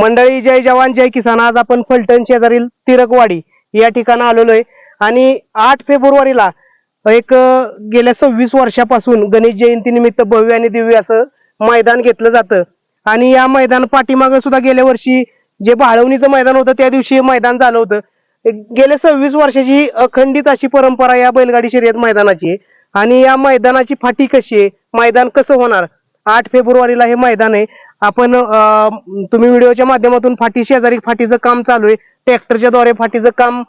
मंडळी जय जवान जय किसान. आज आपण फलटण शेजारील तिरकवाडी या ठिकाणी आलेलो आहे आणि आठ फेब्रुवारीला एक गेल्या सव्वीस वर्षापासून गणेश जयंती निमित्त भव्य आणि दिव्य असं मैदान घेतलं जातं. आणि या मैदान पाठीमागं सुद्धा गेल्या वर्षी जे भाळवणीचं मैदान होतं त्या दिवशी हे मैदान झालं होतं. एक गेल्या सव्वीस वर्षाची अखंडित अशी परंपरा या बैलगाडी शर्यत मैदानाची आहे. आणि या मैदानाची फाटी कशी आहे? मैदान कसं होणार? आठ फेब्रुवारीला हे मैदान आहे. आपण अं, तुम्ही व्हिडिओच्या माध्यमातून फाटी शेजारी फाटीचं काम चालू आहे. ट्रॅक्टरच्या द्वारे फाटीचं काम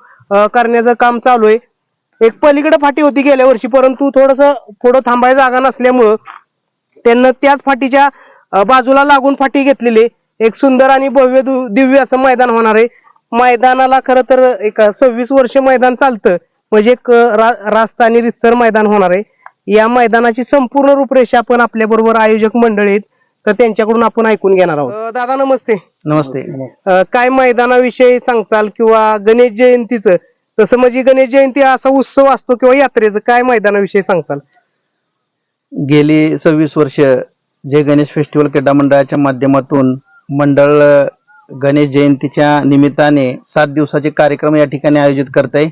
करण्याचं काम चालू आहे. एक पलीकडे फाटी होती गेल्या वर्षी परंतु थोडस पुढं थांबायला जागा नसल्यामुळं त्यांना त्याच फाटीच्या बाजूला लागून फाटी घेतलेली आहे. एक सुंदर आणि भव्य दिव्य असं मैदान होणार आहे. मैदानाला खरं तर एक सव्वीस वर्ष मैदान चालतं. म्हणजे एक रास्ता रा- आणि रितसर मैदान होणार आहे. या मैदानाची संपूर्ण रूपरेषा आपण आपल्याबरोबर आयोजक मंडळीत तर त्यांच्याकडून आपण ऐकून घेणार आहोत. अं, दादा नमस्ते. नमस्ते. अं, काय मैदानाविषयी सांगचाल किंवा गणेश जयंतीचं? तसं म्हणजे गणेश जयंती असा उत्सव असतो किंवा यात्रेचं काय मैदानाविषयी सांगचाल गेली सव्वीस वर्ष जे गणेश फेस्टिवल क्रीडा मंडळाच्या माध्यमातून मंडळ अ, गणेश जयंतीच्या निमित्ताने सात दिवसाचे कार्यक्रम या ठिकाणी आयोजित करत आहे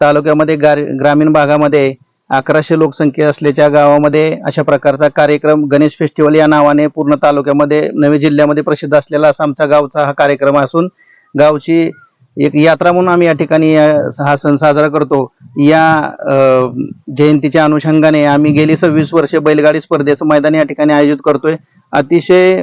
तालुक्यामध्ये गार- ग्रामीण भागामध्ये अकराशे लोकसंख्या असल्याच्या गावामध्ये अशा प्रकारचा कार्यक्रम गणेश फेस्टिवल या नावाने पूर्ण तालुक्यामध्ये नवे जिल्ह्यामध्ये प्रसिद्ध असलेला असा आमचा गावचा हा कार्यक्रम असून गावची एक यात्रा म्हणून आम्ही या ठिकाणी हा सण साजरा करतो. या जयंतीच्या अनुषंगाने आम्ही गेली सव्वीस वर्षे बैलगाडी स्पर्धेचं मैदान या ठिकाणी आयोजित करतोय. अतिशय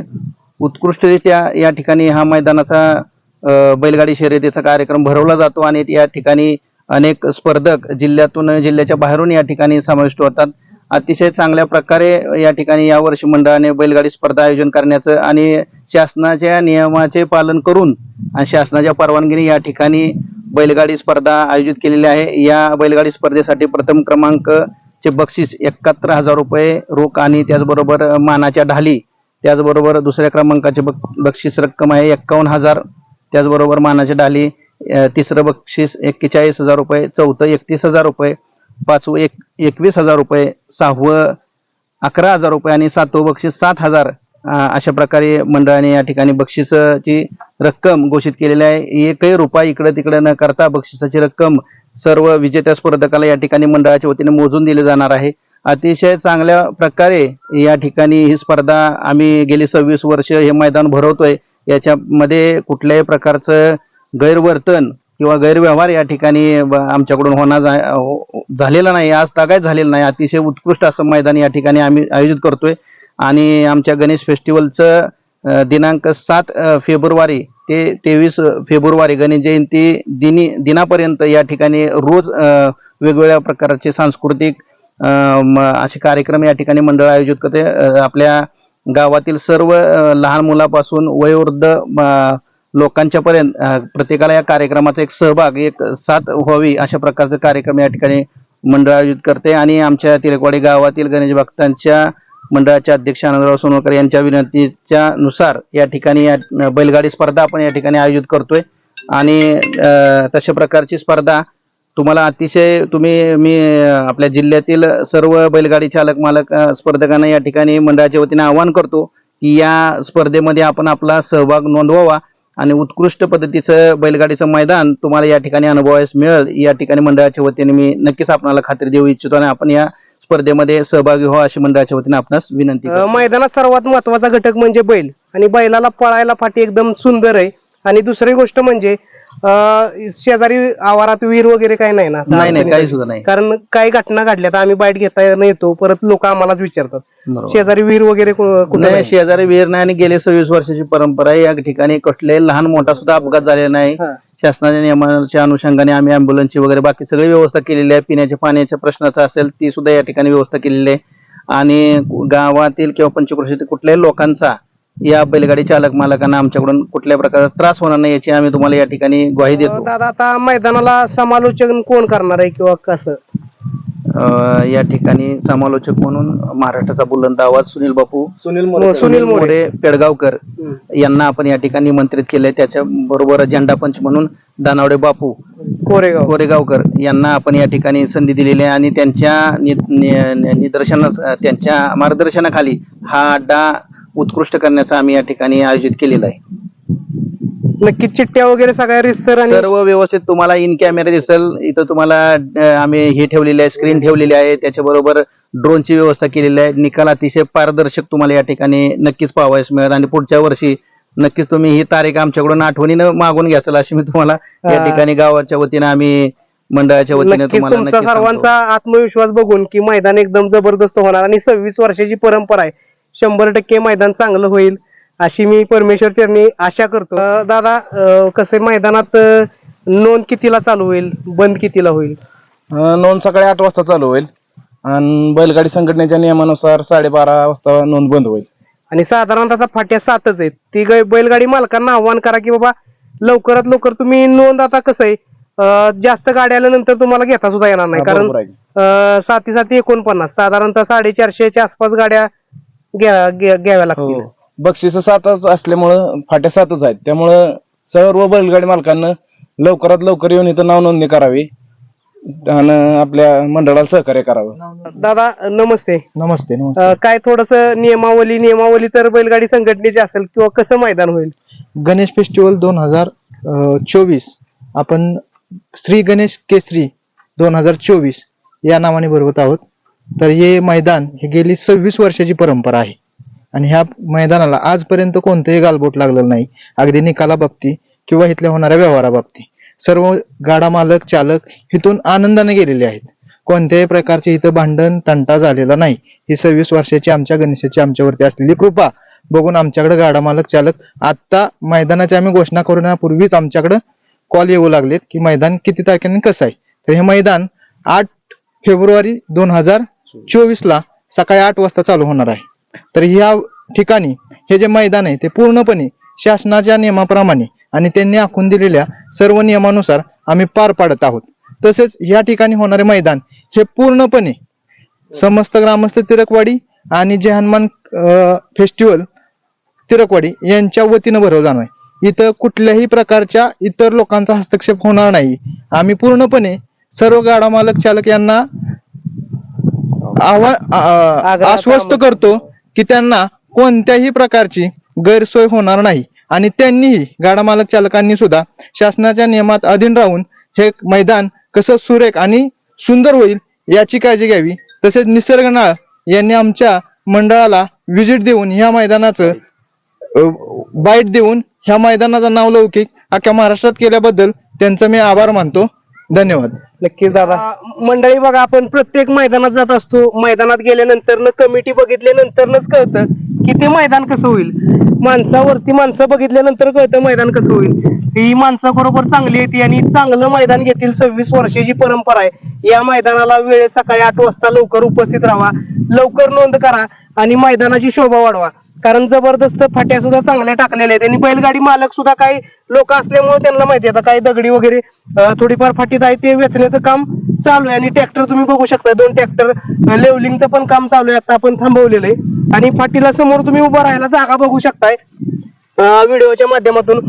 उत्कृष्टरित्या या ठिकाणी हा मैदानाचा बैलगाडी शर्यतीचा कार्यक्रम भरवला जातो आणि या ठिकाणी अनेक स्पर्धक जिल्ह्यातून जिल्ह्याच्या बाहेरून या ठिकाणी समाविष्ट होतात. अतिशय चांगल्या प्रकारे या ठिकाणी यावर्षी मंडळाने बैलगाडी स्पर्धा आयोजन करण्याचं आणि शासनाच्या नियमाचे पालन करून आणि शासनाच्या परवानगीने या ठिकाणी बैलगाडी स्पर्धा आयोजित केलेली आहे. या बैलगाडी स्पर्धेसाठी प्रथम क्रमांक चे बक्षीस एकाहत्तर हजार रुपये रोख आणि त्याचबरोबर मानाच्या ढाली त्याचबरोबर दुसऱ्या क्रमांकाचे बक्षीस रक्कम आहे एक्कावन्न हजार त्याचबरोबर मानाच्या ढाली तिसरं बक्षीस एक्केचाळीस हजार रुपये चौथं एकतीस हजार रुपये पाचवं एक एकवीस हजार रुपये सहावं अकरा हजार रुपये आणि सातवं बक्षीस सात हजार. अशा प्रकारे मंडळाने या ठिकाणी बक्षिसाची रक्कम घोषित केलेली आहे. एकही रुपया इकडे तिकडे न करता बक्षिसाची रक्कम सर्व विजेत्या स्पर्धकाला या ठिकाणी मंडळाच्या वतीने मोजून दिली जाणार आहे. अतिशय चांगल्या प्रकारे या ठिकाणी ही स्पर्धा आम्ही गेली सव्वीस वर्ष हे मैदान भरवतोय. याच्यामध्ये कुठल्याही प्रकारचं गैरवर्तन किंवा गैरव्यवहार या ठिकाणी ब- आमच्याकडून होणार जा- हो, हो, झालेला नाही. आज तागायत झालेलं नाही. अतिशय उत्कृष्ट असं मैदान या ठिकाणी आम्ही आयोजित करतोय. आणि आमच्या गणेश फेस्टिवलचं दिनांक सात फेब्रुवारी ते तेवीस फेब्रुवारी गणेश जयंती दिनी दिनापर्यंत या ठिकाणी रोज वेगवेगळ्या प्रकारचे सांस्कृतिक म- असे कार्यक्रम या ठिकाणी मंडळ आयोजित करते. आपल्या गावातील सर्व लहान मुलापासून वयोवृद्ध लोकांच्या पर्यंत प्रत्येकाला या कार्यक्रमाचा एक सहभाग एक साथ व्हावी अशा प्रकारचे कार्यक्रम या ठिकाणी मंडळ आयोजित करते. आणि आमच्या तिरकवाडी गावातील गणेश भक्तांच्या मंडळाचे अध्यक्ष आनंदराव सोनवकर यांच्या विनंतीच्या नुसार या ठिकाणी या बैलगाडी स्पर्धा आपण या ठिकाणी आयोजित करतोय. आणि तशा प्रकारची स्पर्धा तुम्हाला अतिशय तुम्ही मी आपल्या जिल्ह्यातील सर्व बैलगाडी चालक मालक स्पर्धकांना या ठिकाणी मंडळाच्या वतीने आवाहन करतो की या स्पर्धेमध्ये आपण आपला सहभाग नोंदवावा. आणि उत्कृष्ट पद्धतीचं बैलगाडीचं मैदान तुम्हाला या ठिकाणी अनुभवायला मिळेल. या ठिकाणी मंडळाच्या वतीने मी नक्कीच आपल्याला खात्री देऊ इच्छितो आणि आपण या स्पर्धेमध्ये सहभागी व्हावा अशी मंडळाच्या वतीने आपणास विनंती मैदानात सर्वात महत्त्वाचा घटक म्हणजे बैल. आणि बैलाला पळायला फाटी एकदम सुंदर आहे. आणि दुसरी गोष्ट म्हणजे अं, शेजारी आवारात विहीर वगैरे काही नाही ना असं नाही नाही अडचणी काही. सुद्धा नाही कारण काही घटना घडल्या तर आम्ही बाईट घेता येतो परत लोक आम्हालाच विचारतात बरोबर. शेजारी विहीर वगैरे कु- कुठं नाही नाही. शेजारी विहीर नाही आणि गेले सव्वीस वर्षाची परंपरा आहे या ठिकाणी कुठल्याही लहान मोठा सुद्धा अपघात झालेला नाही हा. शासनाच्या नियमाच्या अनुषंगाने आम्ही अँब्युलन्सची वगैरे बाकी सगळी व्यवस्था केलेली आहे पिण्याच्या पाण्याच्या प्रश्नाचा असेल ती सुद्धा या ठिकाणी व्यवस्था केलेली आहे आणि गावातील किंवा पंचक्रोशीतील कुठल्याही लोकांचा या बैलगाडी चालक मालकांना आमच्याकडून कुठल्याही प्रकारचा त्रास होणार नाही याची आम्ही तुम्हाला या ठिकाणी ग्वाही देतो. दादा आता मैदानाला समालोचन कोण करणार आहे किंवा कसं? अं, या ठिकाणी समालोचक म्हणून महाराष्ट्राचा बुलंद आवाज सुनील बापू सुनील मोरे. सुनील मोरे. मोरे पेडगावकर हम्म. यांना आपण या ठिकाणी निमंत्रित केलंय. त्याच्या बरोबर झेंडा पंच म्हणून दानावडे बापू कोरेगाव. कोरेगावकर यांना आपण या ठिकाणी संधी दिलेली आहे. आणि त्यांच्या नि- नि- निदर्शनास त्यांच्या मार्गदर्शनाखाली हा अड्डा उत्कृष्ट करण्याचा आम्ही या ठिकाणी आयोजित केलेला आहे. नक्कीच चिठ्ठ्या वगैरे सगळ्या रिसर आणि सर्व व्यवस्थित तुम्हाला इन कॅमेरा दिसेल. इथं तुम्हाला अं, आम्ही हे ठेवलेले आहे स्क्रीन ठेवलेली आहे. त्याच्याबरोबर ड्रोनची व्यवस्था केलेली आहे. निकाल अतिशय पारदर्शक तुम्हाला या ठिकाणी नक्कीच पाहावयास मिळेल. आणि पुढच्या वर्षी नक्कीच तुम्ही ही तारीख आमच्याकडून आठवणीनं मागून घ्याल अशी मी तुम्हाला या हा. ठिकाणी गावाच्या वतीनं आम्ही मंडळाच्या वतीने नक्कीच तुम्हाला तुमचा नक्कीच सर्वांचा आत्मविश्वास बघून की मैदान एकदम जबरदस्त होणार आणि सव्वीस वर्षाची परंपरा आहे. शंभर टक्के मैदान चांगलं होईल अशी मी परमेश्वर चरणी आशा करतो. दादा कसं मैदानात नोंद कितीला चालू होईल? बंद कितीला होईल? नोंद सकाळी आठ वाजता चालू होईल. आणि बैलगाडी संघटनेच्या नियमानुसार साडेबारा वाजता नोंद बंद होईल. आणि साधारणतः फाट्या सातच आहेत. ती बैलगाडी मालकांना आव्हान करा की बाबा लवकरात लवकर तुम्ही नोंद आता कसं आहे जास्त गाड्या आल्यानंतर तुम्हाला घेता सुद्धा येणार नाही. कारण साती साती एकोणपन्नास साधारणतः साडेचारशेच्या आसपास गाड्या घ्या- घ्या- घ्याव्या लागतील. हो बक्षिस सातच असल्यामुळं फाट्या सातच आहेत. त्यामुळं सर्व बैलगाडी मालकांना लवकरात लवकर येऊन इथं नाव नोंदणी करावी आणि आपल्या मंडळाला सहकार्य करावं. दादा नमस्ते. नमस्ते नमस्ते. अं, काय थोडस नियमावली नियमावली तर बैलगाडी संघटनेची असेल किंवा कसं मैदान होईल? गणेश फेस्टिवल दोन हजार चोवीस. आपण श्री गणेश केसरी दोन हजार चोवीस या नावाने भरवत आहोत. तर हे मैदान हे गेली सव्वीस वर्षाची परंपरा आहे. आणि ह्या मैदानाला आजपर्यंत कोणतंही गालबोट लागलेलं नाही. अगदी निकाला बाबती किंवा इथल्या होणाऱ्या व्यवहाराबाबती सर्व गाडा मालक चालक इथून आनंदाने गेलेले आहेत. कोणत्याही प्रकारचे इथं भांडण तंटा झालेला नाही. ही सव्वीस वर्षाची आमच्या गणेशाची आमच्यावरती असलेली कृपा. बघून आमच्याकडे गाडा मालक चालक आत्ता मैदानाची आम्ही घोषणा करण्यापूर्वीच आमच्याकडे कॉल येऊ लागलेत की मैदान किती तारखेने कसं आहे. तर हे मैदान आठ फेब्रुवारी दोन हजार चोवीस ला सकाळी आठ वाजता चालू होणार आहे. तर ह्या ठिकाणी हे जे मैदान आहे ते पूर्णपणे शासनाच्या नियमाप्रमाणे आणि त्यांनी आखून दिलेल्या सर्व नियमानुसार आम्ही पार पाडत आहोत. तसेच या ठिकाणी होणारे मैदान हे पूर्णपणे समस्त ग्रामस्थ तिरकवाडी आणि जे हनुमान फेस्टिवल तिरकवाडी यांच्या वतीनं भरवलं जाणार आहे. इथं कुठल्याही प्रकारच्या इतर लोकांचा हस्तक्षेप होणार नाही. आम्ही पूर्णपणे सर्व गाडा मालक चालक यांना आवा आ- आ- आग्रहाचं आश्वस्त. करतो की त्यांना कोणत्याही प्रकारची गैरसोय होणार नाही. आणि त्यांनीही गाडा मालक चालकांनी सुद्धा शासनाच्या नियमात अधीन राहून हे मैदान कसं सुरेख आणि सुंदर होईल याची काळजी घ्यावी. तसेच निसर्गनाळ यांनी आमच्या मंडळाला व्हिजिट देऊन ह्या मैदानाचं बाईट देऊन ह्या मैदानाचं नाव लौकिक अख्ख्या महाराष्ट्रात केल्याबद्दल त्यांचा मी आभार मानतो. धन्यवाद. नक्कीच दादा. मंडळी बघा आपण प्रत्येक मैदानात जात असतो. मैदानात गेल्यानंतर कमिटी बघितल्यानंतरच कळतं की ते मैदान कसं होईल. माणसावरती माणसं बघितल्यानंतर कळतं मैदान कसं होईल. ही माणसं खरोखर चांगली आहेत आणि चांगलं मैदान घेतील सव्वीस वर्षाची परंपरा आहे. या मैदानाला वेळ सकाळी आठ वाजता लवकर उपस्थित राहा. लवकर नोंद करा आणि मैदानाची शोभा वाढवा. कारण जबरदस्त फाट्या सुद्धा चांगल्या टाकलेल्या आहेत. आणि बैलगाडी मालक सुद्धा काही लोक असल्यामुळे त्यांना माहिती आहे. आता काही दगडी वगैरे थोडीफार फाटीत आहे ते वेचण्याचं काम चालू आहे. आणि ट्रॅक्टर तुम्ही बघू शकता दोन ट्रॅक्टर लेवलिंगचं पण काम चालू आहे. आता आपण थांबवलेलं आहे. आणि फाटीला समोर तुम्ही उभं राहायला जागा बघू शकताय. व्हिडिओच्या माध्यमातून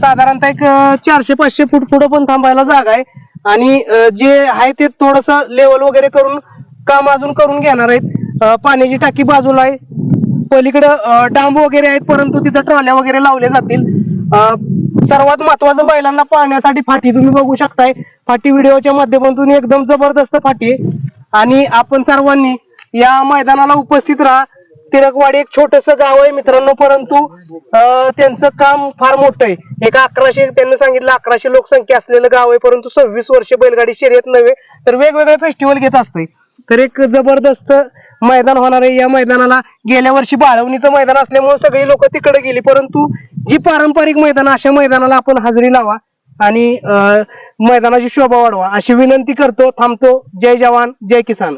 साधारणतः एक चारशे पाचशे फूट पुढे पण थांबायला जागा आहे. आणि जे आहे ते थोडस लेवल वगैरे करून काम अजून करून घेणार आहेत. पाण्याची टाकी बाजूला आहे. पलीकडं डांब वगैरे आहेत परंतु तिथं ट्रॉल्या वगैरे लावल्या जातील. सर्वात महत्वाचं बैलांना पाहण्यासाठी फाटी तुम्ही बघू शकताय. फाटी व्हिडिओच्या माध्यमातून एकदम जबरदस्त फाटी आहे. आणि आपण सर्वांनी या मैदानाला उपस्थित राहा. तिरकवाडी एक छोटस गाव आहे मित्रांनो परंतु अं, त्यांचं काम फार मोठं आहे. एक अकराशे त्यांनी सांगितलं अकराशे लोकसंख्या असलेलं गाव आहे परंतु सव्वीस वर्ष बैलगाडी शर्यत नव्हे तर वेगवेगळे फेस्टिवल घेत असते तर एक जबरदस्त मैदान होणार आहे. या मैदानाला गेल्या वर्षी बाळवणीचं मैदान असल्यामुळे सगळी लोक तिकडे गेली. परंतु जी पारंपरिक मैदान अशा मैदानाला आपण हजेरी लावा आणि मैदानाची शोभा वाढवा. अशी विनंती करतो थांबतो. जय जवान जय किसान.